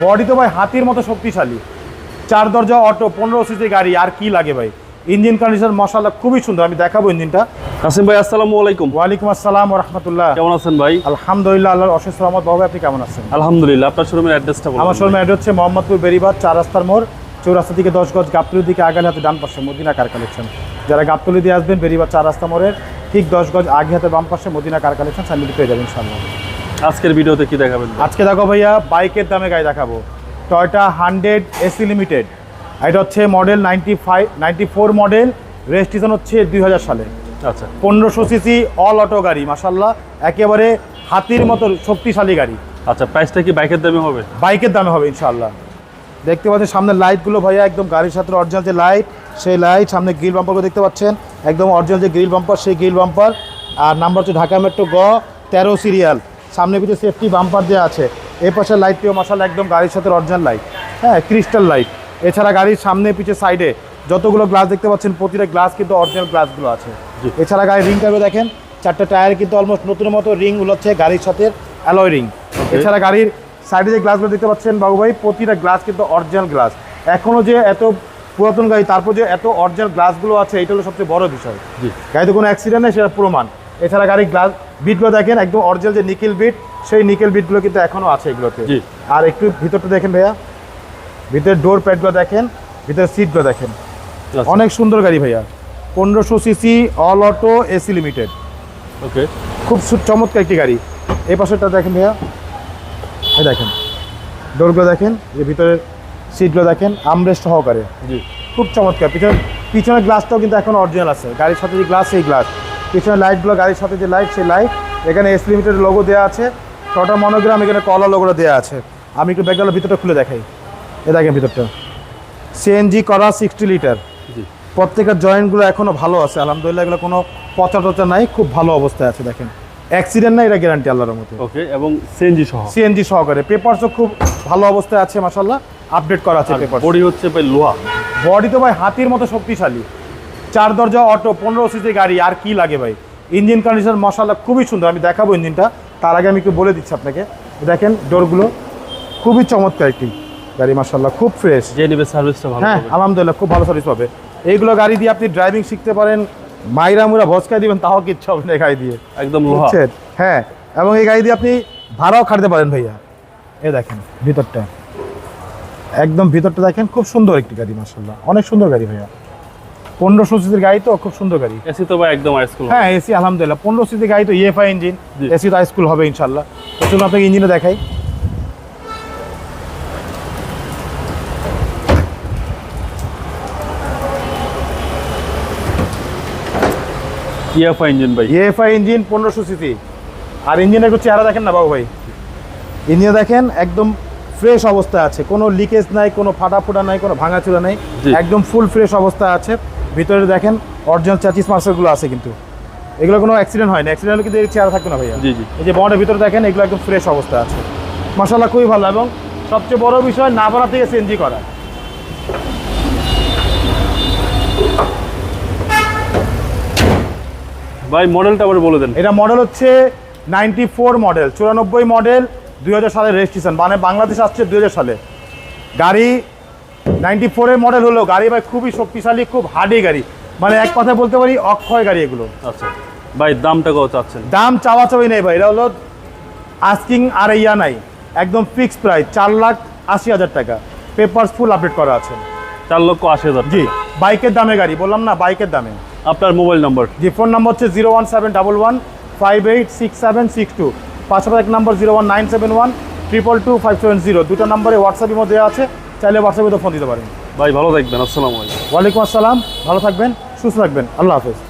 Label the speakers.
Speaker 1: Body তো ভাই হাতির মতো শক্তিশালী। চার দরজা অটো পনেরো সিসি গাড়ি আর কি লাগে ভাই? ইঞ্জিন কন্ডিশন মশালা খুবই সুন্দর আমি দেখাবো ইঞ্জিনটা।
Speaker 2: কাসিম ভাই আসসালামু আলাইকুম।
Speaker 1: ওয়ালাইকুম আসসালাম রহমতুল্লাহ।
Speaker 2: কেমন আছেন ভাই?
Speaker 1: আলহামদুলিল্লাহ আল্লাহর অশেষ রহমত। বাবু আপনি কেমন আছেন?
Speaker 2: আলহামদুলিল্লাহ আপনার শোরুমের অ্যাড্রেসটা
Speaker 1: আমার শোরুম অ্যাড হচ্ছে মোহাম্মদপুর বেরিবাদ চার রাস্তার মোড় চৌরাস্তা থেকে দশ গজ গাবতলি দিকে আগালে হাতে ডান পাশে মদিনা কার কালেকশন যারা গাবতলি দিয়ে আসবেন বেরিবাদ চার রাস্তা মোড়ের ঠিক দশ গজ আগে হাতে বাম পাশে মদিনা কার কালেকশন সামনে পেয়ে যাবেন ইনশাল্লাহ
Speaker 2: আজকের ভিডিওতে কি দেখাবেন?
Speaker 1: আজকে দেখো ভাইয়া বাইকের দামে গাড়ি দেখাবো। টয়টা হান্ড্রেড এসি লিমিটেড এটা হচ্ছে model ninety five ninety four model registration হচ্ছে দুই হাজার সালে।
Speaker 2: আচ্ছা।
Speaker 1: পনেরোশো সিসি অল অটো গাড়ি মাসাল্লাহ একেবারে হাতির মতো শক্তিশালী গাড়ি।
Speaker 2: আচ্ছা প্রাইসটা কি বাইকের দামে হবে?
Speaker 1: বাইকের দামে হবে ইনশাল্লাহ দেখতে পাচ্ছেন সামনে লাইটগুলো ভাইয়া একদম গাড়ির সাথে অরিজিনাল যে লাইট সেই লাইট সামনে গ্রিল বাম্পারগুলো দেখতে পাচ্ছেন। একদম অরিজিনাল যে গ্রিল বাম্পার সেই গ্রিল বাম্পার আর নাম্বার হচ্ছে ঢাকা মেট্রো গ তেরো সিরিয়াল সামনে পিছিয়ে সেফটি বাম্পার দেওয়া আছে। এই পাশে লাইটটিও মশাল একদম গাড়ির সাথে অরিজিনাল লাইট হ্যাঁ ক্রিস্টাল লাইট এছাড়া গাড়ির সামনে পিছিয়ে সাইডে যতগুলো গ্লাস দেখতে পাচ্ছেন প্রতিটা গ্লাস কিন্তু অরিজিনাল গ্লাসগুলো আছে। এছাড়া গাড়ির রিং টাইপে দেখেন চারটে টায়ার কিন্তু অলমোস্ট নতুনের মতো রিংগুলো হচ্ছে গাড়ির সাথে অ্যালয় রিং এছাড়া গাড়ির সাইডে যে গ্লাসগুলো দেখতে পাচ্ছেন বাবু ভাই প্রতিটা গ্লাস কিন্তু অরিজিনাল গ্লাস এখনও যে এত পুরাতন গাড়ি তারপর যে এত অরিজিনাল গ্লাসগুলো আছে এটা হলো সবচেয়ে বড় বিষয়।
Speaker 2: জি।
Speaker 1: গাড়িতে কোনো অ্যাক্সিডেন্ট নেই সেটা প্রমাণ। এছাড়া গাড়ির গ্লাস বিটগুলো দেখেন একদম অরিজিনাল যে নিকেল বিট সেই নিকেল বিটগুলো কিন্তু এখনও আছে এগুলোতে।
Speaker 2: জি।
Speaker 1: আর একটু ভিতরটা দেখেন ভাইয়া। ভিতরের ডোর প্যাডগুলো দেখেন ভিতরের সিটগুলো দেখেন।
Speaker 2: অনেক
Speaker 1: অনেক সুন্দর গাড়ি ভাইয়া। পনেরোশো CC all auto AC limited
Speaker 2: okay.
Speaker 1: খুব চমৎকার একটি গাড়ি। এই পাশেরটা দেখেন ভাইয়া। এই দেখেন। ডোরগুলো দেখেন যে ভিতরের সিটগুলো দেখেন আমরেস্ট সহকারে।
Speaker 2: জি।
Speaker 1: খুব চমৎকার। পিছনে পিছনের গ্লাসটাও কিন্তু এখন অরিজিনাল আছে। গাড়ির সাথে যে গ্লাস সেই গ্লাস পিছনের লাইটগুলো গাড়ির সাথে যে লাইট সেই লাইট এখানে এস লিমিটেড লোগো দেওয়া আছে টটা মনোগ্রাম এখানে কলা লোগোটা দেওয়া আছে। আমি একটু ব্যাগগুলো ভিতরটা খুলে দেখাই। এ দেখেন ভিতরটা। সিএনজি করা সিক্সটি লিটার
Speaker 2: জি।
Speaker 1: প্রত্যেকের জয়েন্টগুলো এখনও ভালো আছে আলহামদুলিল্লাহ এগুলো কোনো পচা টচা নাই খুব ভালো অবস্থায় আছে দেখেন। অ্যাক্সিডেন্ট নাই এটা গ্যারান্টি আল্লাহর মতো
Speaker 2: ওকে এবং সিএনজি সহ।
Speaker 1: সিএনজি সহকারে। পেপারসও খুব ভালো অবস্থায় আছে মাসাল্লাহ আপডেট করা আছে পেপার
Speaker 2: বডি হচ্ছে ভাই লোহা।
Speaker 1: বডি তো ভাই হাতির মতো শক্তিশালী। চার দরজা অটো পনেরো সিসি গাড়ি আর কি লাগে ভাই? ইঞ্জিন কন্ডিশন মশালা খুবই সুন্দর। আমি দেখাবো ইঞ্জিনটা তার আগে আমি একটু বলে দিচ্ছি আপনাকে। দেখেন ডোরগুলো খুবই চমৎকার একটি গাড়ি মাসাল্লাহ খুব ফ্রেশ
Speaker 2: যে নেবে সার্ভিসটা ভালো
Speaker 1: হ্যাঁ আলহামদুলিল্লাহ খুব ভালো সার্ভিস পাবে। এইগুলো গাড়ি দিয়ে আপনি ড্রাইভিং শিখতে পারেন। মাইরা মুরা ভস্কায় দিবেন তাও কিচ্ছু হবে না গাড়ি দিয়ে।
Speaker 2: একদম লোহা।
Speaker 1: বুঝছেন? হ্যাঁ এবং এই গাড়ি দিয়ে আপনি ভাড়াও খাটতে পারেন ভাইয়া। এ দেখেন ভিতরটা। একদম ভিতরটা দেখেন খুব সুন্দর একটি গাড়ি মার্শাল্লাহ অনেক সুন্দর গাড়ি ভাইয়া। পনেরোশো সিসির গাড়ি তো খুব সুন্দর গাড়ি।
Speaker 2: এসি তো ভাই একদম হাই স্কুল
Speaker 1: হ্যাঁ এসি আলহামদুলিল্লাহ। পনেরো সিসির গাড়ি তো ইএফআই ইঞ্জিন এসি তো স্কুল হবে ইনশাল্লাহ তো চলুন আপনাকে ইঞ্জিনে দেখাই।
Speaker 2: ইএফআই ইঞ্জিন ভাই।
Speaker 1: ইএফআই ইঞ্জিন পনেরোশো সিসি। আর ইঞ্জিনের একটু চেহারা দেখেন না বাবু ভাই? ইঞ্জিনে দেখেন একদম ফ্রেশ অবস্থা আছে। কোনো লিকেজ নাই কোনো ফাটা ফুটা নাই কোনো ভাঙাচুরা নাই। একদম ফুল ফ্রেশ অবস্থা আছে। ভিতরে দেখেন অরিজিনাল চাচিস মার্সেলগুলো আছে কিন্তু। এগুলো কোনো অ্যাক্সিডেন্ট হয় না অ্যাক্সিডেন্ট হলে কিন্তু এর চেহারা থাকবে না ভাইয়া।
Speaker 2: জি জি।
Speaker 1: এই যে বনের ভিতরে দেখেন এগুলো একদম ফ্রেশ অবস্থায় আছে। মশালা খুবই ভালো। এবং সবচেয়ে বড় বিষয় না নাবারা থেকে সিএনজি করা।
Speaker 2: ভাই মডেলটা আবার বলে দেন।
Speaker 1: এটা মডেল হচ্ছে নাইনটি ফোর মডেল চুরানব্বই মডেল দুই হাজার সালের রেজিস্ট্রেশন মানে বাংলাদেশ আসছে দুই হাজার সালে। গাড়ি নাইনটি ফোরের মডেল হলো গাড়ি ভাই খুবই শক্তিশালী খুব হার্ডি গাড়ি। মানে এক কথা বলতে পারি অক্ষয় গাড়ি এগুলো।
Speaker 2: আচ্ছা। ভাই দামটা কত চাচ্ছেন?
Speaker 1: দাম চাওয়া চাওয়ি নেই ভাই এটা হলো আস্কিং আর ইয়া নাই। একদম ফিক্স প্রাইস চার লাখ আশি হাজার টাকা। পেপারস ফুল আপডেট করা আছে।
Speaker 2: চার লক্ষ আশি হাজার
Speaker 1: জি বাইকের দামে গাড়ি বললাম না বাইকের দামে।
Speaker 2: আপনার মোবাইল নাম্বার
Speaker 1: জি ফোন নম্বর হচ্ছে zero one seven double one five eight six seven six two পাশাপাশি এক number zero one nine seven one triple two five seven zero দুটো নম্বরে হোয়াটসঅ্যাপের মধ্যে আছে। চাইলে হোয়াটসঅ্যাপে তো ফোন দিতে পারেন।
Speaker 2: ভাই ভালো থাকবেন আসসালামু আলাইকুম।
Speaker 1: ওয়ালাইকুম আসসালাম ভালো থাকবেন সুস্থ থাকবেন। আল্লাহ হাফেজ।